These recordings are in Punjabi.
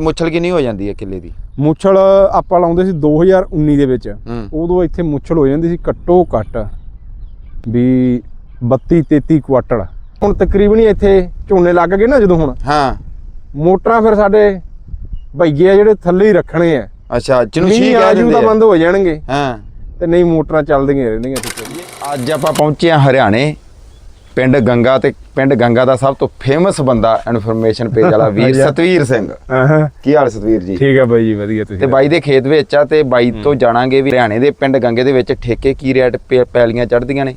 ਮੁੱਛਲ ਕਿੰਨੀ ਹੋ ਜਾਂਦੀ ਹੈ ਕਿੱਲੇ ਦੀ? ਮੁੱਛਲ ਆਪਾਂ ਲਾਉਂਦੇ ਸੀ 2019 ਦੇ ਵਿੱਚ। ਹੂੰ। ਉਦੋਂ ਇੱਥੇ ਮੁੱਛਲ ਹੋ ਜਾਂਦੀ ਸੀ ਘੱਟੋ ਘੱਟ ਵੀ 32 33 ਕੁਆਟਲ। ਹੁਣ ਤਕਰੀਬਨ ਹੀ ਇੱਥੇ ਝੋਨੇ ਲੱਗ ਗਏ ਨਾ ਜਦੋਂ ਹੁਣ। ਹਾਂ। ਮੋਟਰਾਂ ਫਿਰ ਸਾਡੇ ਭਈਏ ਆ ਜਿਹੜੇ ਥੱਲੇ ਹੀ ਰੱਖਣੇ ਆ। ਅੱਛਾ ਜਿਹਨੂੰ ਮੀਂਹ ਛੀ ਆ ਕਹਿ ਜੂ ਦਿੰਦੇ ਤਾਂ ਆ। ਬੰਦ ਹੋ ਜਾਣਗੇ। ਹਾਂ। ਤੇ ਨਹੀਂ ਮੋਟਰਾਂ ਚੱਲਦੀਆਂ ਰਹਿਣਗੀਆਂ ਇੱਥੇ ਅੱਜ ਆਪਾਂ ਪਹੁੰਚੇ ਹਾਂ ਹਰਿਆਣੇ। ਪਿੰਡ ਗੰਗਾ ਤੇ ਪਿੰਡ ਗੰਗਾ ਦਾ ਸਭ ਤੋਂ ਫੇਮਸ ਬੰਦਾ ਇਨਫੋਰਮੇਸ਼ਨ ਪੇਜ ਵਾਲਾ ਵੀਰ। ਸਤਵੀਰ ਸਿੰਘ। ਹਾਂ ਕੀ ਹਾਲ ਸਤਵੀਰ ਜੀ? ਠੀਕ ਹੈ ਬਾਈ ਜੀ ਵਧੀਆ ਤੁਸੀਂ ਤੇ ਬਾਈ ਦੇ ਖੇਤ ਵਿੱਚ ਆ ਤੇ ਬਾਈ ਤੋਂ ਜਾਣਾਂਗੇ ਵੀ ਹਰਿਆਣੇ ਦੇ ਪਿੰਡ ਗੰਗੇ ਦੇ ਵਿੱਚ ਠੇਕੇ ਕੀ ਰੇਟ ਪੈਲੀਆਂ ਚੜ੍ਹਦੀਆਂ ਨੇ।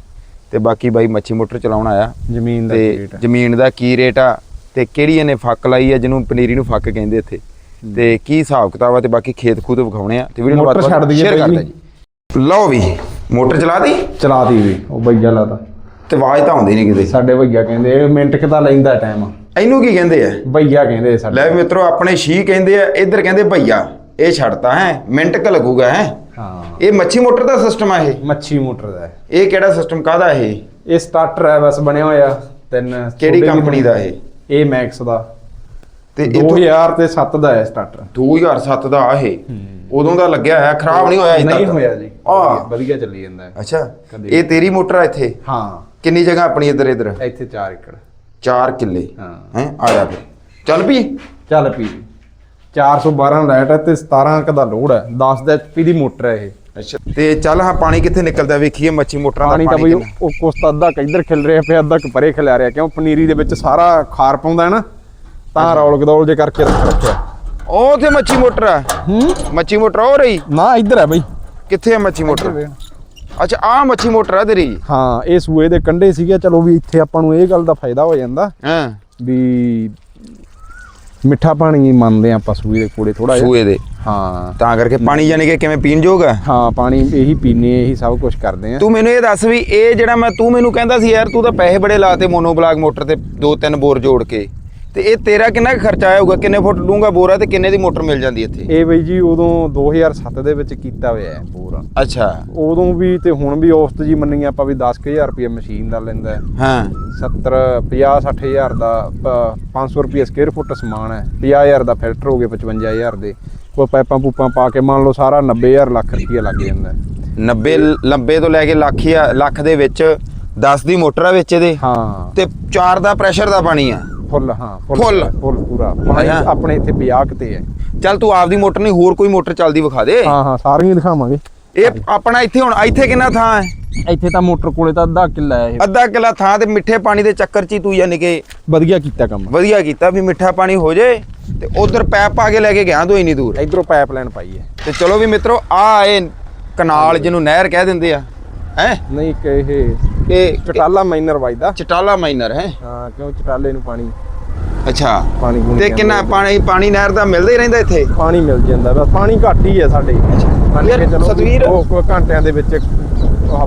ਤੇ ਬਾਕੀ ਬਾਈ ਮੱਛੀ ਮੋਟਰ ਚਲਾਉਣ ਆਇਆ। ਜ਼ਮੀਨ ਦਾ ਤੇ। ਜ਼ਮੀਨ ਦਾ ਕੀ ਰੇਟ ਆ ਤੇ ਕਿਹੜੀ ਇਹਨੇ ਫੱਕ ਲਾਈ ਆ ਜਿਹਨੂੰ ਪਨੀਰੀ ਨੂੰ ਫੱਕ ਕਹਿੰਦੇ ਇੱਥੇ। ਤੇ ਕੀ ਹਿਸਾਬ ਕਿਤਾਬ ਆ ਤੇ ਬਾਕੀ ਖੇਤ ਖੂਤ ਵਿਖਾਉਣੇ ਆ। ਤੇ ਵੀਡੀਓ ਨੂੰ ਮੋਟਰ ਵੱਧ ਤੋਂ ਵੱਧ ਛੱਡ ਦਈਏ share ਕਰ ਬਾਈ ਦਿਓ ਜੀ। ਲਓ ਵੀ ਮੋਟਰ ਚਲਾ ਦੀ? ਚਲਾ ਦੀ ਵੀ ਉਹ ਭਈਆ ਲਾਤਾ। ਤੇ ਆਵਾਜ਼ ਤਾਂ ਆਉਂਦੀ ਨਹੀਂ ਕਿਤੇ। ਸਾਡੇ ਭਈਆ ਕਹਿੰਦੇ ਇਹ ਮਿੰਟ ਕਿ ਤਾਂ ਲੈਂਦਾ ਟਾਈਮ ਇਹਨੂੰ ਕੀ ਕਹਿੰਦੇ ਆ? ਭਈਆ ਕਹਿੰਦੇ ਸਾਡੇ। ਲੈ ਮਿੱਤਰੋ ਆਪਣੇ ਸ਼ੀ ਕਹਿੰਦੇ ਆ ਇੱਧਰ ਕਹਿੰਦੇ ਭਈਆ ਇਹ ਛੱਡਤਾ ਹੈ ਮਿੰਟ ਕ ਲੱਗੂਗਾ ਹੈ। ਹਾਂ। ਇਹ ਮੱਛੀ ਮੋਟਰ ਦਾ ਸਿਸਟਮ ਆ ਇਹ? ਮੱਛੀ ਮੋਟਰ ਦਾ। ਹੈ। ਇਹ ਕਿਹੜਾ ਸਿਸਟਮ ਕਾਹਦਾ ਇਹ? ਇਹ ਸਟਾਰਟਰ ਹੈ ਬਸ ਬਣਿਆ ਹੋਇਆ। ਤਿੰਨ ਕਿਹੜੀ ਛੋਟੇ ਕੰਪਨੀ ਦਾ ਇਹ? ਇਹ ਮੈਕਸ ਦਾ। ਤੇ ਇਹ ਤੋਂ 2000 ਤੇ 7 ਦਾ ਹੈ ਸਟਾਰਟਰ 2007 ਦਾ ਆ ਇਹ। ਉਦੋਂ ਦਾ ਲੱਗਿਆ ਹੋਇਆ ਖਰਾਬ ਨਹੀਂ ਹੋਇਆ ਅਜੇ ਨਹੀਂ ਤੱਕ। ਹੋਇਆ ਜੀ। ਆ। ਵਧੀਆ ਚੱਲੀ ਜਾਂਦਾ ਹੈ। ਅੱਛਾ। ਕਦੇ। ਇਹ ਤੇਰੀ ਮੋਟਰ ਆ ਇੱਥੇ? ਹਾਂ। ਕਿੰਨੀ ਜਗ੍ਹਾ ਆਪਣੀ ਇੱਧਰ ਇੱਧਰ? ਇੱਥੇ 4 ਏਕੜ। 4 ਕਿੱਲੇ। ਹਾਂ। ਹੈ ਆ ਜਾ ਫਿਰ। ਚੱਲ ਵੀ ਚੱਲ ਪੀ। 412 ਲਾਈਟ ਹੈ ਤੇ 17 ਕ ਦਾ ਲੋਡ ਹੈ। 10 ਦਾ ਐਚਪੀ ਦੀ ਮੋਟਰ ਹੈ ਇਹ। ਅੱਛਾ ਤੇ ਚੱਲ ਹਾਂ ਪਾਣੀ ਕਿੱਥੇ ਨਿਕਲਦਾ ਵੇਖੀਏ ਮੱਛੀ ਮੋਟਰਾਂ ਦਾ ਪਾਣੀ ਤਾਂ ਬਈ। ਉਹ ਕੁਛ ਤਾਂ ਅੱਧਾ ਕੁ ਇੱਧਰ ਖਿਲ ਰਿਹਾ ਪਿਆ ਅੱਧਾ ਕੁ ਪਰੇ ਖਿਲਿਆ ਰਿਹਾ। ਕਿਉਂ? ਪਨੀਰੀ ਦੇ ਵਿੱਚ ਸਾਰਾ ਖਾਰ ਪਾਉਂਦਾ ਹੈ ਨਾ ਤਾਂ ਰੌਲ ਗਦੌਲ ਜੇ ਕਰਕੇ ਰੱਖ ਰੱਖਿਆ। ਉਹ ਤੇ ਮੱਛੀ ਮੋਟਰ ਆ ਹੂੰ? ਮੱਛੀ ਮੋਟਰ ਹੋ ਰਹੀ। ਨਾ ਇੱਧਰ ਹੈ ਬਈ। ਕਿੱਥੇ ਆ ਮੱਛੀ ਮੋਟਰ? ਅੱਛਾ ਆ ਮੱਛੀ ਮੋਟਰ ਆ ਤੇਰੀ? ਹਾਂ ਇਹ ਸੂਏ ਦੇ ਕੰਢੇ ਸੀਗੇ। ਚਲੋ ਵੀ ਇੱਥੇ ਆਪਾਂ ਨੂੰ ਇਹ ਗੱਲ ਦਾ ਫਾਇਦਾ ਹੋ ਜਾਂਦਾ ਹਾਂ। ਵੀ ਮਿੱਠਾ ਪਾਣੀ ਹੀ ਮੰਨਦੇ ਆ ਆਪਾਂ ਸੂਏ ਦੇ ਕੋਲੇ ਥੋੜਾ ਜਿਹਾ। ਸੂਏ ਦੇ? ਹਾਂ। ਤਾਂ ਕਰਕੇ ਪਾਣੀ ਯਾਨੀ ਕਿ ਕਿਵੇਂ ਪੀਣ ਜੋਗਾ ਹਾਂ ਪਾਣੀ ਇਹੀ ਪੀਨੇ ਇਹੀ ਸਭ ਕੁਝ ਕਰਦੇ ਆ। ਤੂੰ ਮੈਨੂੰ ਇਹ ਦੱਸ ਵੀ ਇਹ ਜਿਹੜਾ ਮੈਂ ਤੂੰ ਮੈਨੂੰ ਕਹਿੰਦਾ ਸੀ ਯਾਰ ਤੂੰ ਤਾਂ ਪੈਸੇ ਬੜੇ ਲਾਤੇ ਮੋਨੋਬਲਾਕ ਮੋਟਰ ਤੇ ਦੋ ਤਿੰਨ ਬੋਰ ਜੋੜ ਕੇ। ਤੇ ਇਹ ਤੇਰਾ ਕਿੰਨਾ ਕੁ ਖਰਚਾ ਆਇਆ ਹੋਊਗਾ? ਕਿੰਨੇ ਫੁੱਟ ਡੂੰਗਾ ਬੋਰ ਤੇ ਕਿੰਨੇ ਦੀ ਮੋਟਰ ਮਿਲ ਜਾਂਦੀ ਇੱਥੇ? ਇਹ ਬਈ ਜੀ ਉਦੋਂ 2007 ਦੇ ਵਿੱਚ ਕੀਤਾ ਹੋਇਆ ਹੈ ਪੂਰਾ ਅੱਛਾ। ਉਦੋਂ ਵੀ ਤੇ ਹੁਣ ਵੀ ਔਸਤ ਜੀ ਮੰਨੀਏ ਆਪਾਂ ਵੀ 10000 ਰੁਪਏ ਮਸ਼ੀਨ ਦਾ ਲੈਂਦਾ ਹੈ। ਹਾਂ। 70 50 60000 ਦਾ ਪ- 500 ਰੁਪਏ ਸਕੁਅਰ ਫੁੱਟ ਸਮਾਨ ਹੈ। 50000 ਦਾ ਫਿਲਟਰ ਹੋ ਗਏ 55000 ਦੇ। ਕੋਈ ਪਾਈਪਾਂ ਪੂਪਾਂ ਪਾ ਕੇ ਮੰਨ ਲਓ ਸਾਰਾ 90000 ਲੱਖ ਰੁਪਏ ਲੱਗ ਜਾਂਦਾ ਹੈ। 90 90 ਤੋਂ ਲੈ ਕੇ ਲੱਖ ਹੀ ਆ- ਲੱਖ ਦੇ ਵਿੱਚ 10 ਦੀ ਮੋਟਰ ਆ ਵਿੱਚ ਇਹਦੇ? ਹਾਂ। ਤੇ 4 ਦਾ ਪ੍ਰੈਸ਼ਰ ਦਾ ਪਾਣੀ ਆ? ਫੁੱਲ ਹਾਂ ਫੁੱਲ। ਫੁੱਲ। ਪੂਰਾ ਪਾਣੀ। ਆਪਣੇ ਇੱਥੇ 50 ਤੇ ਹੈ। ਚੱਲ ਤੂੰ ਆਪਦੀ ਮੋਟਰ ਨਹੀਂ ਹੋਰ ਕੋਈ ਮੋਟਰ ਚੱਲਦੀ ਵਿਖਾ ਦੇ। ਹਾਂ ਹਾਂ ਸਾਰੀਆਂ ਦਿਖਾਵਾਂਗੇ। ਇਹ ਆਪਣਾ ਇੱਥੇ ਹੁਣ ਇੱਥੇ ਕਿੰਨਾ ਥਾਂ ਹੈ? ਇੱਥੇ ਤਾਂ ਮੋਟਰ ਕੋਲੇ ਤਾਂ ਅੱਧਾ ਕਿੱਲਾ ਹੈ ਇਹ। ਅੱਧਾ ਕਿਲਾ ਥਾਂ ਤੇ ਮਿੱਠੇ ਪਾਣੀ ਦੇ ਚੱਕਰ 'ਚ ਹੀ ਤੂੰ ਯਾਨੀ ਕਿ ਵਧੀਆ ਕੀਤਾ ਕੰਮ। ਵਧੀਆ ਕੀਤਾ ਵੀ ਮਿੱਠਾ ਪਾਣੀ ਹੋ ਜੇ ਤੇ ਉਧਰ ਪੈਪ ਪਾ ਕੇ ਲੈ ਕੇ ਗਿਆ ਤੂੰ ਇੰਨੀ ਦੂਰ। ਇਧਰੋਂ ਪਾਈਪਲਾਈਨ ਪਾਈ ਹੈ। ਤੇ ਚਲੋ ਵੀ ਮਿੱਤਰੋ ਆ ਇਹ ਕਨਾਲ ਜਿਹਨੂੰ ਨਹਿਰ ਕਹਿ ਦਿੰਦੇ ਆ। ਹੈ? ਨਹੀਂ ਕਿ ਇਹ ਇਹ ਚਟਾਲਾ ਮਾਈਨਰ ਵੱਜਦਾ। ਚਟਾਲਾ ਮਾਈਨਰ ਹੈ। ਹਾਂ ਕਿਉਂ ਚਟਾਲੇ ਨੂੰ ਪਾਣੀ ਅੱਛਾ। ਪਾਣੀ ਤੇ ਕਿੰਨਾ। ਪਾਣੀ ਪਾਣੀ ਨਹਿਰ ਦਾ ਮਿਲਦਾ ਹੀ ਰਹਿੰਦਾ ਇੱਥੇ? ਪਾਣੀ ਮਿਲ ਜਾਂਦਾ ਬਸ ਪਾਣੀ ਘੱਟ ਹੀ ਹੈ ਸਾਡੇ। ਯਾਰ, ਸਤਵੀਰ- ਉਹ ਘੰਟਿਆਂ ਦੇ ਵਿੱਚ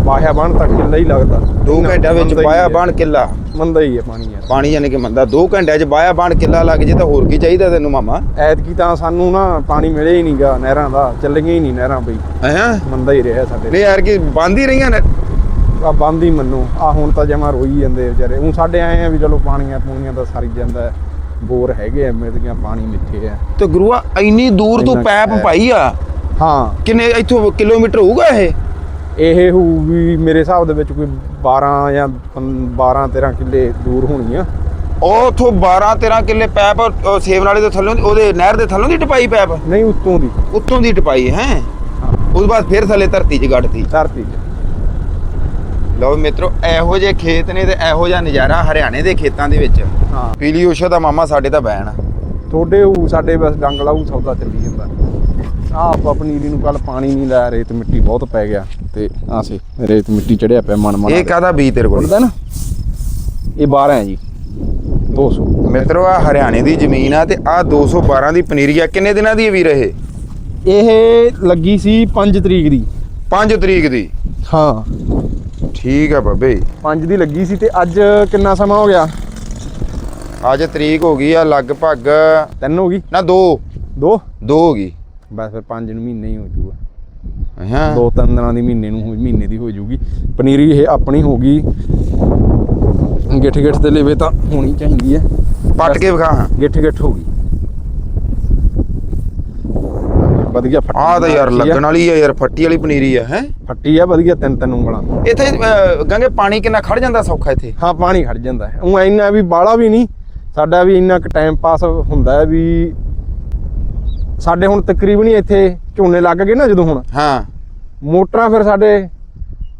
ਬਾਹਿਆ ਬਣ ਤੱਕ ਕਿੱਲਾ ਹੀ ਲੱਗਦਾ। 2 ਘੰਟਿਆਂ ਵਿੱਚ ਹੀ ਹੈ। ਬਣ ਕਿੱਲਾ। ਮੰਦਾ ਹੀ ਹੈ ਪਾਣੀ ਯਾਰ। ਪਾਣੀ ਯਾਨੀ ਕਿ ਮੰਦਾ। 2 ਘੰਟਿਆਂ 'ਚ ਬਾਇਆ ਬਣ ਕਿੱਲਾ ਲੱਗ ਜੇ ਤਾਂ ਹੋਰ ਕੀ ਚਾਹੀਦਾ ਤੈਨੂੰ ਮਾਮਾ? ਐਤਕੀ ਤਾਂ ਸਾਨੂੰ ਨਾ ਪਾਣੀ ਮਿਲੇ ਹੀ ਨਹੀਂਗਾ ਨਹਿਰਾਂ ਦਾ। ਚੱਲੀਆਂ ਹੀ ਨਹੀਂ ਨਹਿਰਾਂ ਬਈ। ਹੈ? ਮੰਦਾ ਹੀ ਰਿਹਾ ਸਾਡੇ। ਨਹੀਂ ਯਾਰ ਕੀ ਬੰਦ ਹੀ ਰਹੀਆਂ ਨੇ। ਆ ਬੰਦ ਹੀ ਮੰਨੋ। ਆ ਹੁਣ ਤਾਂ ਜਮਾ ਰੋਈ ਜਾਂਦੇ ਵਿਚਾਰੇ। ਹੁਣ ਸਾਡੇ ਆਏ ਆ ਵੀ ਚਲੋ ਪਾਣੀਆਂ ਪੂਣੀਆਂ ਦਾ ਸਰੀ ਜਾਂਦਾ। ਬੋਰ ਹੈਗੇ ਆ ਮਿਲਦੀਆਂ ਪਾਣੀ ਮਿੱਠੇ ਆ। ਤੇ ਗੁਰੂਆ ਇੰਨੀ ਦੂਰ ਤੂੰ ਪੈਪ। ਪਾਈ ਆ? ਹਾਂ। ਕਿੰਨੇ ਇੱਥੋਂ ਕਿਲੋਮੀਟਰ ਹੋਊਗਾ ਇਹ? ਇਹ ਹੋਊ ਵੀ ਮੇਰੇ ਹਿਸਾਬ ਦੇ ਵਿੱਚ ਕੋਈ 12 ਜਾਂ 12 13 ਕਿੱਲੇ ਦੂਰ ਹੋਣੀ ਆ। ਉਹ ਉਥੋਂ 12 13 ਕਿੱਲੇ ਪੈਪ ਉਹ ਸੇਵ ਨਾਲੇ ਦੇ ਥੱਲੋਂ ਉਹਦੇ ਨਹਿਰ ਦੇ ਥੱਲੋਂ ਦੀ ਟਪਾਈ ਪੈਪ? ਨਹੀਂ ਉੱਤੋਂ ਦੀ। ਉੱਤੋਂ ਦੀ ਟਪਾਈ ਹੈ ਹਾਂ? ਉਸ ਤੋਂ ਬਾਅਦ ਫਿਰ ਥੱਲੇ ਧਰਤੀ 'ਚ ਗੱਡਤੀ। ਧਰਤੀ 'ਚ। ਲਓ ਮਿੱਤਰੋ ਇਹੋ ਜਿਹੇ ਖੇਤ ਨੇ ਤੇ ਇਹੋ ਜਿਹਾ ਨਜ਼ਾਰਾ ਹਰਿਆਣੇ ਦੇ ਖੇਤਾਂ ਦੇ ਵਿੱਚ। ਹਾਂ। ਪੀਲੀ ਊਸ਼ਾ ਦਾ ਮਾਮਾ ਸਾਡੇ ਤਾਂ ਬੈਣ। ਤੁਹਾਡੇ ਹੋਊ ਸਾਡੇ ਬਸ ਡੰਗਲਾ ਹੋਊ ਸੌਦਾ ਚੱਲੀ ਜਾਂਦਾ। ਆ ਆਪਾਂ ਪਨੀਰੀ ਨੂੰ ਕੱਲ ਪਾਣੀ ਨਹੀਂ ਲਾਇਆ ਰੇਤ ਮਿੱਟੀ ਬਹੁਤ ਪੈ ਗਿਆ ਤੇ ਆਸੇ ਰੇਤ ਮਿੱਟੀ ਚੜਿਆ ਪਿਆ ਮਨ ਮਨ ਇਹ ਕਾਹਦਾ ਬੀਜ ਤੇਰੇ ਕੋਲ? ਹੁੰਦਾ ਨਾ? ਇਹ 12 ਹੈ ਜੀ। 200 ਮਿੱਤਰੋ ਆ ਹਰਿਆਣੇ ਦੀ ਜ਼ਮੀਨ ਆ ਤੇ ਆ 212 ਦੀ ਪਨੀਰੀ ਆ। ਕਿੰਨੇ ਦਿਨਾਂ ਦੀ ਹੈ ਵੀਰ ਇਹ? ਇਹ ਲੱਗੀ ਸੀ 5 ਤਰੀਕ ਦੀ। 5 ਤਰੀਕ ਦੀ? ਹਾਂ। ਠੀਕ ਆ ਬੱਬੇ। 5 ਦੀ ਲੱਗੀ ਸੀ ਤੇ ਅੱਜ ਕਿੰਨਾ ਸਮਾਂ ਹੋ ਗਿਆ? ਅੱਜ ਤਰੀਕ ਹੋ ਗਈ ਆ ਲਗਭਗ ਤਿੰਨ ਹੋ ਗਈ? ਨਾ 2 ਦੋ? 2 ਹੋ ਗਈ। ਬਸ ਫਿਰ 5 ਨੂੰ ਮਹੀਨੇ ਹੀ ਹੋ ਜਾਊਗਾ। ਹਾਂ? ਦੋ ਤਿੰਨ ਦਿਨਾਂ ਦੀ ਮਹੀਨੇ ਨੂੰ ਮਹੀਨੇ ਦੀ ਹੋ ਜਾਊਗੀ। ਪਨੀਰੀ ਇਹ ਆਪਣੀ ਹੋ ਗਈ। ਗਿੱਠ ਗਿੱਠ ਦੇ ਲੇਵੇ ਤਾਂ ਹੋਣੀ ਚਾਹੀਦੀ ਹੈ। ਪੱਟ ਕੇ ਵਿਖਾ ਹਾਂ। ਗਿੱਠ ਗਿੱਠ ਹੋ ਗਈ। ਵਧੀਆ ਫੱਟੀ ਆਹ ਤਾਂ ਯਾਰ ਆ। ਲੱਗਣ ਵਾਲੀ ਆ ਯਾਰ ਫੱਟੀ ਵਾਲੀ ਪਨੀਰੀ ਆ ਹੈ? ਫੱਟੀ ਆ ਵਧੀਆ ਤਿੰਨ ਤਿੰਨ ਉਂਗਲਾਂ। ਇੱਥੇ ਅਹ, ਗੰਗੇ ਪਾਣੀ ਕਿੰਨਾ ਖੜ ਜਾਂਦਾ ਸੌਖਾ ਇੱਥੇ? ਹਾਂ ਪਾਣੀ ਖੜ ਜਾਂਦਾ ਉਹ ਇੰਨਾ ਵੀ ਬਾਲਾ ਵੀ ਨਹੀਂ ਸਾਡਾ ਵੀ ਇੰਨਾ ਕੁ ਟਾਈਮ ਪਾਸ ਹੁੰਦਾ ਹੈ ਵੀ ਸਾਡੇ ਹੁਣ ਤਕਰੀਬਨ ਹੀ ਇੱਥੇ ਝੋਨੇ ਲੱਗ ਗਏ ਨਾ ਜਦੋਂ ਹੁਣ। ਹਾਂ। ਮੋਟਰਾਂ ਫਿਰ ਸਾਡੇ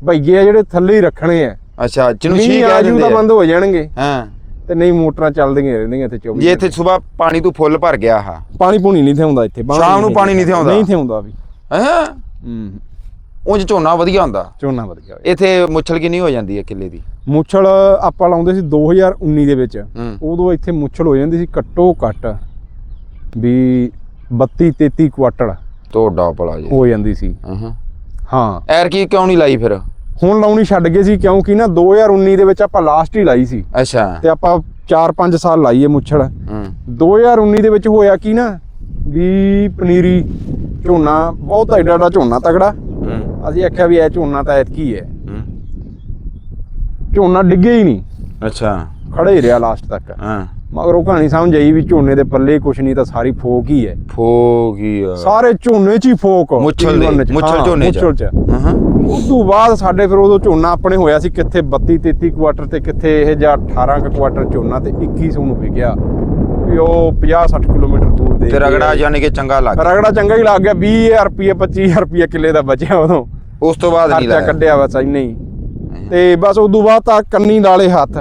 ਭਈਏ ਆ ਜਿਹੜੇ ਥੱਲੇ ਹੀ ਰੱਖਣੇ ਆ। ਅੱਛਾ ਜਿਹਨੂੰ ਛੀ ਆ ਕਹਿ ਜੂ ਦਿੰਦੇ ਤਾਂ ਆ। ਬੰਦ ਹੋ ਜਾਣਗੇ। ਹਾਂ। ਤੇ ਨਹੀਂ ਮੋਟਰਾਂ ਚੱਲਦੀਆਂ ਰਹਿੰਦੀਆਂ ਇੱਥੇ 24 ਜੇ ਇੱਥੇ ਸਵੇਰ ਪਾਣੀ ਤੂੰ ਫੁੱਲ ਭਰ ਗਿਆ ਆ ਪਾਣੀ ਪੂਣੀ ਨਹੀਂ ਥਿਆਉਂਦਾ ਇੱਥੇ ਸ਼ਾਮ ਨੂੰ ਪਾਣੀ ਨਹੀਂ ਥਿਆਉਂਦਾ? ਨਹੀਂ ਥਿਆਉਂਦਾ ਵੀ। ਹੈ? ਹੂੰ। ਉਂਝ ਝੋਨਾ ਵਧੀਆ ਹੁੰਦਾ। ਝੋਨਾ ਵਧੀਆ ਇੱਥੇ ਮੁੱਛਲ ਕਿੰਨੀ ਹੋ ਜਾਂਦੀ ਹੈ ਕਿੱਲੇ ਦੀ? ਮੁੱਛਲ ਆਪਾਂ ਲਾਉਂਦੇ ਸੀ 2019 ਦੇ ਵਿੱਚ। ਉਦੋਂ ਇੱਥੇ ਮੁੱਛਲ ਹੋ ਜਾਂਦੀ ਸੀ ਘੱਟੋ ਘੱਟ ਵੀ 32 33 ਕੁਆਟਲ ਤੋੜਾ ਭਲਾ ਜੀ। ਹੋ ਜਾਂਦੀ ਸੀ। ਹਾਂ ਹਾਂ। ਐਰ ਕੀ ਕਿਉਂ ਨਹੀਂ ਲਾਈ ਫਿਰ? ਹੁਣ ਲਾਉਣੀ ਛੱਡ ਗਏ ਸੀ ਕਿਉਂਕਿ ਨਾ 2019 ਦੇ ਵਿੱਚ ਆਪਾਂ ਲਾਸਟ ਹੀ ਲਾਈ ਸੀ। ਅੱਛਾ। ਤੇ ਆਪਾਂ 4-5 ਸਾਲ ਲਾਈਏ ਮੁੱਛਲ ਹੂੰ। 2019 ਦੇ ਵਿੱਚ ਹੋਇਆ ਕੀ ਨਾ? ਵੀ ਪਨੀਰੀ ਝੋਨਾ ਬਹੁਤ ਐਡਾ ਐਡਾ ਝੋਨਾ ਤਗੜਾ ਹੂੰ। ਅਸੀਂ ਆਖਿਆ ਵੀ ਇਹ ਝੋਨਾ ਤਾਂ ਐਤਕੀ ਹੈ। ਹੂੰ। ਝੋਨਾ ਡਿੱਗੇ ਹੀ ਨਹੀਂ। ਅੱਛਾ। ਖੜੇ ਹੀ ਰਿਹਾ ਲਾਸਟ ਤੱਕ। ਹਾਂ। ਮਗਰ ਉਹ ਕਹਾਣੀ ਸਮਝ ਆਈ ਵੀ ਝੋਨੇ ਦੇ ਪੱਲੇ ਕੁਛ ਨਹੀਂ ਤਾਂ ਸਾਰੀ ਫੋਕ ਹੀ ਹੈ। ਫੋ ਕੀ ਆ। ਸਾਰੇ ਝੋਨੇ 'ਚ ਹੀ ਫੋਕ। ਮੁੱਛਲ ਦੇ T1 'ਚ, ਮੁੱਛਲ ਹਾਂ, ਝੋਨੇ ਚ। ਮੁੱਛਲ 'ਚ। ਹਾਂ ਉਸ ਤੋਂ ਬਾਅਦ ਸਾਡੇ ਫਿਰ ਉਦੋਂ ਝੋਨਾ ਆਪਣੇ ਹੋਇਆ ਸੀ ਕਿੱਥੇ 32 33 ਕੁਆਟਰ ਤੇ ਕਿੱਥੇ ਇਹ ਜਾਂ 18 ਕੁ ਕੁਆਟਰ ਝੋਨਾ ਤੇ 2100 ਨੂੰ ਵਿਕਿਆ। ਵੀ ਉਹ 50 60 ਕਿਲੋਮੀਟਰ ਦੂਰ ਦੇ ਤੇ ਰਗੜਾ ਯਾਨੀ ਕਿ ਚੰਗਾ ਲੱਗ ਗਿਆ। ਰਗੜਾ ਚੰਗਾ ਹੀ ਲੱਗ ਗਿਆ 20000 ਰੁਪਏ 25000 ਰੁਪਏ ਕਿੱਲੇ ਦਾ ਬਚਿਆ ਉਦੋਂ। ਉਸ ਤੋਂ ਬਾਅਦ ਨਹੀਂ ਲਾਇਆ। ਕੱਢਿਆ ਬਸ ਇੰਨਾ ਹੀ। ਤੇ ਬਸ ਉਸ ਤੋਂ ਬਾਅਦ ਤਾਂ ਕੰਨੀ ਨਾਲੇ ਹੱਥ।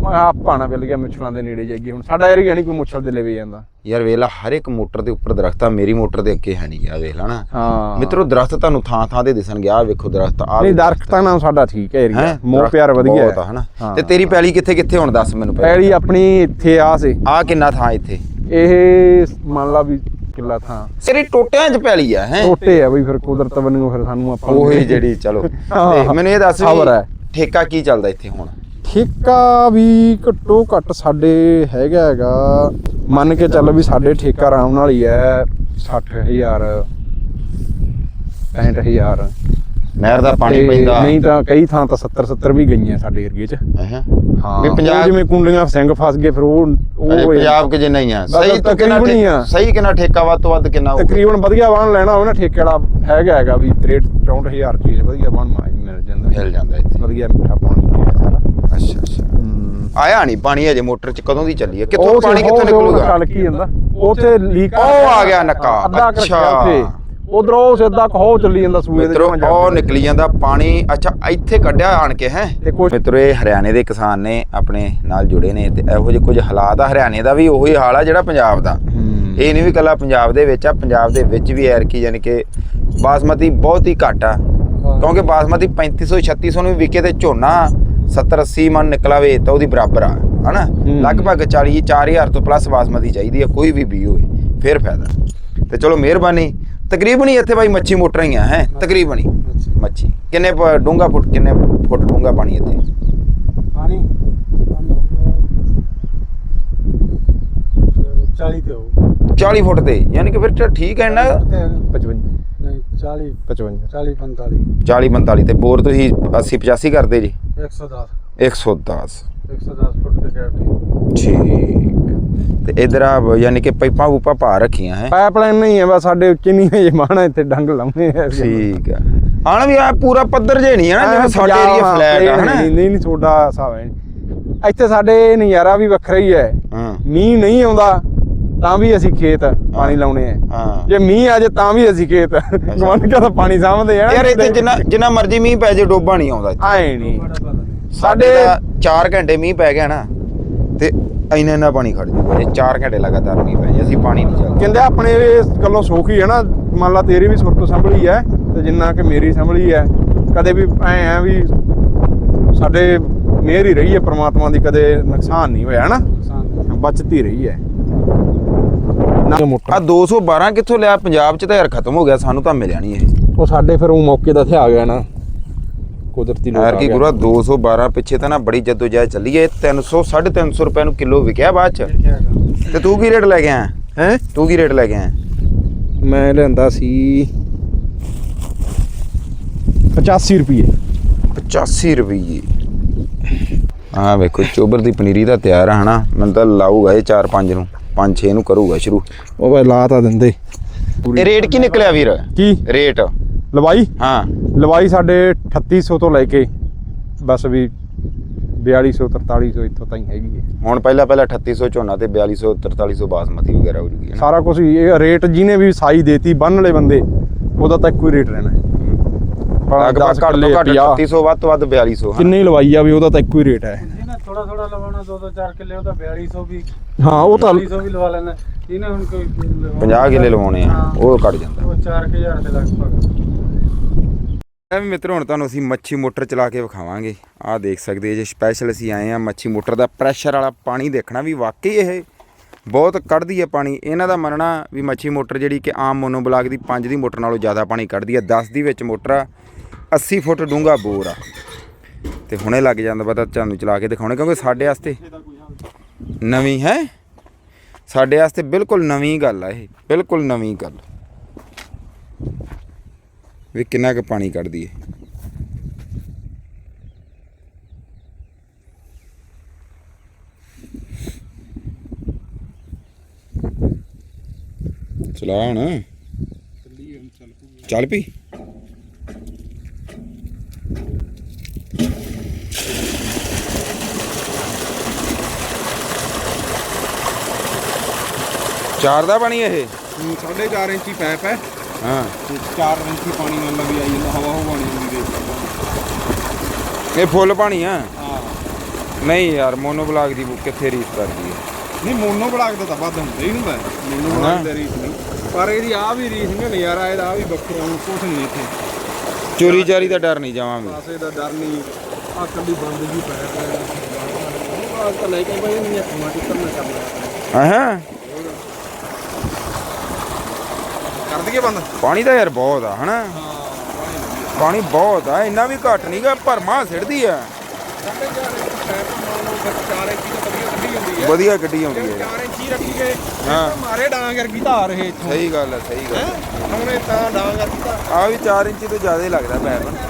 ਮੈਂ ਆਪ ਪਾਣਾ ਮਿਲ ਗਿਆ ਮੁੱਛਲਾਂ ਦੇ ਨੇੜੇ ਜਾਈਏ ਹੁਣ। ਸਾਡਾ ਏਰੀਆ ਨਹੀਂ ਕੋਈ ਮੁੱਛਲ ਦੇ ਲੈਵੇ ਜਾਂਦਾ। ਯਾਰ ਵੇਲਾ ਹਰ ਇੱਕ ਮੋਟਰ ਦੇ ਉੱਪਰ ਦਰਖਤ ਆ ਮੇਰੀ ਮੋਟਰ ਦੇ ਅੱਗੇ ਹੈ ਨਹੀਂ ਗਿਆ ਵੇਖ ਲੈਣਾ ਹਾਂ। ਮਿੱਤਰੋ ਦਰਖਤ ਤੁਹਾਨੂੰ ਥਾਂ ਥਾਂ ਦੇ ਦਿਸਣਗੇ ਆ ਵੇਖੋ ਦਰਖਤ ਆ ਨਹੀਂ ਦਰਖਤਾਂ ਨਾਲ ਸਾਡਾ ਠੀਕ ਹੈ ਏਰੀਆ ਹੈ? ਮੋਹ ਪਿਆਰ ਵਧੀਆ ਬਹੁਤ ਆ ਹਨਾ? ਹਾਂ। ਤੇ ਤੇਰੀ ਪੈਲੀ ਕਿੱਥੇ ਕਿੱਥੇ ਹੁਣ ਦੱਸ ਮੈਨੂੰ ਪੈਲੀ। ਆਪਣੀ ਇੱਥੇ ਆ ਸੀ। ਆ ਕਿੰਨਾ ਥਾਂ ਇੱਥੇ? ਇਹ ਮੰਨ ਲਾ ਵੀ ਕਿੱਲਾ ਥਾਂ। ਤੇਰੀ ਟੋਟਿਆਂ 'ਚ ਪੈਲੀ ਆ ਹੈ? ਟੋਟੇ ਆ ਬਈ ਫਿਰ ਕੁਦਰਤ ਵੱਲੋਂ ਫਿਰ ਸਾਨੂੰ ਆਪਾਂ ਨੂੰ- ਉਹੀ ਜਿਹੜੀ ਚਲੋ। ਹਾਂ। ਤੇ ਮੈਨੂੰ ਇਹ ਦੱਸ ਵੀ ਹੈ। ਠੇਕਾ ਕੀ ਚੱਲਦਾ ਇੱਥੇ ਹੁਣ? ਠੇਕਾ ਵੀ ਘੱਟੋ ਘੱਟ ਸਾਡੇ ਹੈਗਾ ਹੈਗਾ। ਮੰਨ ਕੇ ਚੱਲ ਵੀ ਸਾਡੇ ਠੇਕਾ ਆਰਾਮ ਨਾਲ ਹੀ ਹੈ 60000 65000 ਨਹਿਰ ਦਾ ਪਾਣੀ ਪੈਂਦਾ। ਨਹੀਂ ਤਾਂ ਕਈ ਥਾਂ ਤਾਂ 70 70 ਵੀ ਗਈਆਂ ਸਾਡੇ ਏਰੀਏ 'ਚ। ਹੈਂ। ਵੀ ਪੰਜਾਬ- ਜਿਵੇਂ ਕੁੰਡੀਆਂ ਸਿੰਘ ਫਸ ਗਏ ਫਿਰ ਉਹ ਉਹ ਪੰਜਾਬ ਕੇ ਜਿੰਨਾ ਹੀ ਆ ਸਹੀ ਤੋਂ ਕਿੰਨਾ ਸਹੀ ਕਿੰਨਾ ਠੇਕਾ ਵੱਧ ਤੋਂ ਵੱਧ ਕਿੰਨਾ? ਤਕਰੀਬਨ ਵਧੀਆ ਵਾਹਣ ਲੈਣਾ ਹੋਵੇ ਨਾ ਠੇਕੇ ਵਾਲਾ ਹੈਗਾ ਹੈਗਾ ਵੀ 63 64000 ਚੀਜ਼ ਵਧੀਆ ਮਾਜ ਮਿਲ ਜਾਂਦਾ। ਮਿਲ ਜਾਂਦਾ ਇੱਥੇ। ਵਧੀਆ ਮਿੱਠਾ ਪਾਣੀ ਹੈ ਸਾਰਾ ਅੱਛਾ ਅੱਛਾ। ਆਇਆ ਨਹੀਂ ਪਾਣੀ ਅਜੇ ਮੋਟਰ 'ਚ ਕਦੋਂ ਦੀ ਚੱਲੀ ਹੈ? ਕਿੱਥੋਂ ਪਾਣੀ ਕਿੱਥੋਂ ਨਿਕਲੂਗਾ? ਚੱਲ ਕੀ ਜਾਂਦਾ ਉੱਥੇ ਲੀਕ ਉਹ ਆ ਗਿਆ ਨੱਕਾ। ਅੱਛਾ। ਉਧਰੋਂ ਸਿੱਧਾ ਕਹੋ ਚੱਲੀ ਜਾਂਦਾ ਸੂਏ ਦੇ ਜਾ ਉਹ। ਨਿਕਲੀ ਜਾਂਦਾ ਪਾਣੀ। ਅੱਛਾ ਇੱਥੇ ਕੱਢਿਆ ਆਣ ਕੇ ਹੈ? ਮਿੱਤਰੋ ਇਹ ਹਰਿਆਣੇ ਦੇ ਕਿਸਾਨ ਨੇ ਆਪਣੇ ਨਾਲ ਜੁੜੇ ਨੇ ਤੇ ਇਹੋ ਜਿਹੇ ਕੁਝ ਹਾਲਾਤ ਆ। ਹਰਿਆਣੇ ਦਾ ਵੀ ਉਹੀ ਹਾਲ ਆ ਜਿਹੜਾ ਪੰਜਾਬ ਦਾ। ਇਹ ਨਹੀਂ ਵੀ ਕੱਲਾ ਪੰਜਾਬ ਦੇ ਵਿੱਚ ਆ ਪੰਜਾਬ ਦੇ ਵਿੱਚ ਵੀ ਐਰ ਕੀ ਯਾਨੀ ਕਿ ਬਾਸਮਤੀ ਬਹੁਤ ਹੀ ਘੱਟ ਆ। ਕਿਉਂਕਿ ਬਾਸਮਤੀ 3500 3600 ਨੂੰ ਵਿਕੇ ਤੇ ਝੋਨਾ। 70 80 ਮਨ ਨਿਕਲਾਵੇ ਤਾਂ ਉਹਦੀ ਬਰਾਬਰ ਆ ਹਨਾ। ਲਗਭਗ 40 4000 ਤੋਂ ਪਲੱਸ ਬਾਸਮਤੀ ਚਾਹੀਦੀ ਆ ਕੋਈ ਵੀ ਬੀ ਹੋਵੇ ਫਿਰ ਫਾਇਦਾ। ਤੇ ਚਲੋ ਮਿਹਰਬਾਨੀ। ਤਕਰੀਬਨ ਹੀ ਇੱਥੇ ਬਾਈ ਮੱਛੀ ਮੋਟਰਾਂ ਹੀ ਆ ਹੈ? ਤਕਰੀਬਨ ਹੀ। ਮੱਛੀ। ਕਿੰਨੇ ਡੂੰਗਾ ਫੁੱਟ ਕਿੰਨੇ ਫੁੱਟ ਡੂੰਗਾ ਪਾਣੀ ਇੱਥੇ? ਪਾਣੀ? ਪਾਣੀ ਹੋਊਗਾ 40 ਤੇ ਹੋਊ। 40 ਫੁੱਟ ਤੇ ਯਾਨੀ ਕਿ ਫਿਰ ਠੀਕ ਹੈ ਨਾ। 55 ਨਹੀਂ 40 55 40 45 40 45 ਤੇ ਬੋਰ ਤੁਸੀਂ 80 85 ਕਰਦੇ ਜੀ? 110 110 110 ਫੁੱਟ ਤੇ ਕੈਵਿਟੀ। ਠੀਕ। ਤੇ ਇਧਰ ਆ ਯਾਨੀ ਕਿ ਪਾਈਪਾਂ ਪੂਪਾਂ ਪਾ ਰੱਖੀਆਂ ਹੈ? ਪਾਈਪਲਾਈਨ ਨਹੀਂ ਹੈ ਬਸ ਸਾਡੇ ਉੱਚੇ ਨਹੀਂ ਹੈ ਮਾਣਾ ਇੱਥੇ ਡੰਗ ਲਾਉਣੇ ਆ। ਠੀਕ ਆ। ਆਣ ਵੀ ਆ ਪੂਰਾ ਪੱਧਰ ਜੇ ਨਹੀਂ ਹੈ ਨਾ ਜਿਵੇਂ ਸਾਡੇ ਏਰੀਆ ਫਲੈਟ ਆ ਹਨਾ? ਨਹੀਂ ਨਹੀਂ ਤੁਹਾਡਾ ਹਿਸਾਬ ਹੈ। ਇੱਥੇ ਸਾਡੇ ਨਜ਼ਾਰਾ ਵੀ ਵੱਖਰਾ ਹੀ ਹੈ। ਹਾਂ। ਮੀਂਹ ਨਹੀਂ ਆਉਂਦਾ ਤਾਂ ਵੀ ਅਸੀਂ ਖੇਤ ਪਾਣੀ ਲਾਉਣੇ ਆ। ਹਾਂ। ਜੇ ਮੀਂਹ ਆ ਜੇ ਤਾਂ ਵੀ ਅਸੀਂ ਖੇਤ ਗਵਨ ਕਾ ਤਾਂ ਪਾਣੀ ਸਾਂਭਦੇ ਆ ਨਾ। ਯਾਰ ਇੱਥੇ ਜਿੰਨਾ ਜਿੰਨਾ ਮਰਜ਼ੀ ਮੀਂਹ ਪੈ ਜੇ ਡੋਬਾ ਨਹੀਂ ਆਉਂਦਾ ਇੱਥੇ। ਆਏ ਨਹੀਂ। ਸਾਡੇ ਸਾਡੇ 4 ਘੰਟੇ ਮੀਂਹ ਪੈ ਗਿਆ ਨਾ ਤੇ ਇੰਨਾ ਇੰਨਾ ਪਾਣੀ ਖੜ ਜੂਗਾ ਜੇ 4 ਘੰਟੇ ਲਗਾਤਾਰ ਮੀਂਹ ਪੈ ਜੇ ਅਸੀਂ ਪਾਣੀ ਨਹੀਂ ਚੱਲਦਾ। ਕਹਿੰਦੇ ਆਪਣੇ ਇਸ ਗੱਲੋਂ ਸੁੱਖ ਹੀ ਹੈ ਨਾ। ਮੰਨ ਲਾ ਤੇਰੀ ਵੀ ਸੁਰਤ ਸੰਭਲੀ ਹੈ ਤੇ ਜਿੰਨਾ ਕਿ ਮੇਰੀ ਸੰਭਲੀ ਹੈ ਕਦੇ ਵੀ ਐ ਆ ਵੀ ਸਾਡੇ ਮਿਹਰ ਹੀ ਰਹੀ ਹੈ ਪ੍ਰਮਾਤਮਾ ਦੀ ਕਦੇ ਨੁਕਸਾਨ ਨਹੀਂ ਹੋਇਆ ਨਾ ਨੁਕਸਾਨ ਬਚਤੀ ਰਹੀ ਹੈ ਮੋਟਾ। ਆ 212 ਕਿੱਥੋਂ ਲਿਆ? ਪੰਜਾਬ 'ਚ ਤਾਂ ਯਾਰ ਖਤਮ ਹੋ ਗਿਆ ਸਾਨੂੰ ਤਾਂ ਮਿਲਿਆ ਨਹੀਂ ਇਹ। ਉਹ ਸਾਡੇ ਫਿਰ ਉਹ ਮੌਕੇ ਦਾ ਇੱਥੇ ਆ ਗਿਆ ਨਾ। ਕੁਦਰਤੀ ਲੋਕ ਯਾਰ ਆ ਕੀ। ਗੁਰਾ 212 ਪਿੱਛੇ ਤਾਂ ਨਾ ਬੜੀ ਜਦੋਜਹਿਦ ਚੱਲੀ ਏ। 300 350 ਰੁਪਏ ਨੂੰ ਕਿਲੋ ਵਿਕਿਆ ਬਾਅਦ 'ਚ। ਤੇ ਤੂੰ ਕੀ ਰੇਟ ਲੈ ਕੇ ਆਇਆ? ਹੈਂ? ਤੂੰ ਕੀ ਰੇਟ ਲੈ ਕੇ ਆਇਆ? ਮੈਂ ਲੈਂਦਾ ਸੀ 85 ਰੁਪਏ 85 ਰੁਪਏ ਆ ਵੇਖੋ ਚੋਬਰ ਦੀ ਪਨੀਰੀ ਦਾ ਤਿਆਰ ਆ ਹਨਾ। ਮੈਨੂੰ ਤਾਂ ਲਾਊਗਾ ਇਹ 4-5 ਨੂੰ। 5-6 ਨੂੰ ਕਰੂਗਾ ਸ਼ੁਰੂ। ਉਹ ਬਈ ਲਾ ਤਾਂ ਦਿੰਦੇ। ਇਹ ਰੇਟ ਕੀ ਨਿਕਲਿਆ ਵੀਰ? ਕੀ? ਰੇਟ। ਲਵਾਈ? ਹਾਂ। ਲਵਾਈ ਸਾਡੇ 3800 ਤੋਂ ਲੈ ਕੇ ਬਸ ਵੀ 4200 4300 ਇੱਥੋਂ ਤਾਈਂ ਹੈਗੀ ਹੈ। ਹੁਣ ਪਹਿਲਾਂ ਪਹਿਲਾਂ 3800 ਝੋਨਾ ਤੇ 4200 4300 ਬਾਸਮਤੀ ਵਗੈਰਾ ਹੋ ਜੂਗੀ ਸਾਰਾ ਕੁਝ ਇਹ ਰੇਟ ਜਿਹਨੇ ਵੀ ਸਾਈ ਦੇਤੀ ਬੰਨ ਵਾਲੇ ਬੰਦੇ ਉਹਦਾ ਤਾਂ ਇੱਕੋ ਹੀ ਰੇਟ ਰਹਿਣਾ। ਹੈ ਲਗਭਗ 10 ਘੱਟ ਤੋਂ ਘੱਟ 50, 3800 ਵੱਧ ਤੋਂ ਵੱਧ 4200 ਕਿੰਨੇ ਲਵਾਈ ਜਾਵੇ ਉਹਦਾ ਤਾਂ ਇੱਕੋ ਹੀ ਰੇਟ ਹੈ। ਥੋੜਾ ਥੋੜਾ ਲਵਾਉਣਾ 2-4 ਕਿੱਲੇ ਉਹਦਾ 4200 ਵੀ ਹਾਂ ਉਹ ਤਾਂ 4200 ਵੀ ਲਵਾ ਲੈਣਾ ਜਿਹਨੇ ਹੁਣ ਕੋਈ ਲਵਾਉਣਾ 50 ਕਿੱਲੇ ਲਵਾਉਣੇ ਆ ਹਾਂ। ਉਹ ਕੱਟ ਜਾਂਦਾ। ਉਹ 4000 ਦੇ ਲਗਭਗ। ਐ ਵੀ ਮਿੱਤਰੋ ਹੁਣ ਤੁਹਾਨੂੰ ਅਸੀਂ ਮੱਛੀ ਮੋਟਰ ਚਲਾ ਕੇ ਵਿਖਾਵਾਂਗੇ। ਆਹ ਦੇਖ ਸਕਦੇ ਜੇ ਸਪੈਸ਼ਲ ਅਸੀਂ ਆਏ ਆ ਮੱਛੀ ਮੋਟਰ ਦਾ ਪ੍ਰੈਸ਼ਰ ਵਾਲਾ ਪਾਣੀ ਦੇਖਣਾ ਵੀ ਵਾਕਈ ਇਹ ਬਹੁਤ ਕੱਢਦੀ ਹੈ ਪਾਣੀ। ਇਹਨਾਂ ਦਾ ਮੰਨਣਾ ਵੀ ਮੱਛੀ ਮੋਟਰ ਜਿਹੜੀ ਕਿ ਆਮ ਮੋਨੋ ਬਲਾਕ ਦੀ 5 ਦੀ ਮੋਟਰ ਨਾਲੋਂ ਜ਼ਿਆਦਾ ਪਾਣੀ ਕੱਢਦੀ ਹੈ। 10 ਦੀ ਵਿੱਚ ਮੋਟਰ ਆ 80 ਫੁੱਟ ਡੂੰਘਾ ਬੋਰ ਆ। ਤੇ ਹੁਣੇ ਲੱਗ ਜਾਂਦਾ ਪਤਾ ਤੁਹਾਨੂੰ ਚਲਾ ਕੇ ਦਿਖਾਉਣੇ, ਕਿਉਂਕਿ ਸਾਡੇ ਵਾਸਤੇ ਨਵੀਂ ਹੈ। ਸਾਡੇ ਵਾਸਤੇ ਬਿਲਕੁਲ ਨਵੀਂ ਗੱਲ ਆ ਇਹ, ਬਿਲਕੁਲ ਨਵੀਂ ਗੱਲ। ਵੀ ਕਿੰਨਾ ਕੁ ਪਾਣੀ ਕੱਢਦੀ ਹੈ ਚਲਾ ਹੁਣ। ਚੱਲ ਪਈ ਚਾਰ ਦਾ ਪਾਣੀ ਇਹ? 4.5 ਇੰਚੀ ਪੈਪ ਹੈ। ਹਾਂ। 4 ਇੰਚੀ ਪਾਣੀ ਨਾਲ ਵੀ ਆਈ ਜਾਂਦਾ ਹਵਾ ਹਵਾ ਨਹੀਂ ਹੁੰਦੀ ਇਹ ਫੁੱਲ ਪਾਣੀ ਆ? ਹਾਂ। ਨਹੀਂ ਯਾਰ ਮੋਨੋ ਬਲਾਕ ਦੀ ਕਿੱਥੇ ਰੀਸ ਕਰਦੀ ਹੈ। ਨਹੀਂ ਮੋਨੋ ਬਲਾਕ ਦਾ ਤਾਂ ਵੱਧ ਹੁੰਦਾ ਹੀ ਹੁੰਦਾ ਮੋਨੋ ਹਾਂ। ਬਲਾਕ ਦਾ ਰੀਸ ਨਹੀਂ। ਪਰ ਇਹਦੀ ਆ ਵੀ ਰੀਸ ਨਹੀਂ ਨਜ਼ਾਰਾ ਇਹਦਾ ਆ ਵੀ ਬੱਕਰਾ ਹੁਣ ਕੁਛ ਨਹੀਂ ਇੱਥੇ। ਚੋਰੀ ਚਾਰੀ ਦਾ ਡਰ ਨਹੀਂ ਜਾਵਾਂਗੇ। ਪਾਸੇ ਦਾ ਡਰ ਨਹੀਂ। ਆ ਕੱਲੀ ਬੰਦ ਜੀ ਪੈ ਪਿਆ ਆ ਤਾਂ ਲੈ ਕੇ ਬਾਈ ਨਹੀਂ ਆਟੋਮੈਟਿਕ ਕਰਨਾ ਕਰਨਾ। ਹਾਂ? ਕਰ ਦਈਏ ਬੰਦ? ਪਾਣੀ ਤਾਂ ਯਾਰ ਬਹੁਤ ਆ ਹਨਾ? ਪਾਣੀ ਬਹੁਤ ਆ ਇੰਨਾ ਵੀ ਘੱਟ ਨਹੀਂਗਾ ਭਰਮਾ ਸਿੜਦੀ ਆ ਸਾਡੇ ਚਾਰ ਇੰਚੀ ਪੈਪ ਮਾਰ ਲਓ ਫਿਰ 4 ਇੰਚੀ ਤਾਂ ਵਧੀਆ ਗੱਡੀ ਆਉਂਦੀ ਹੈ 4 ਇੰਚੀ ਰੱਖੀ ਗਏ ਹਾਂ। ਮਾਰੇ ਡਾਂਗ ਵਰਗੀ ਧਾਰ ਇਹ ਇੱਥੋਂ। ਸਹੀ ਗੱਲ ਹੈ ਸਹੀ ਗੱਲ ਹੈ? ਉਹਨੇ ਤਾਂ ਡਾਂਗ ਵਰਗੀ ਧਾਰ। ਆ ਵੀ 4 ਇੰਚ ਤੋਂ ਜ਼ਿਆਦਾ ਹੀ ਲੱਗਦਾ ਪੈਪ।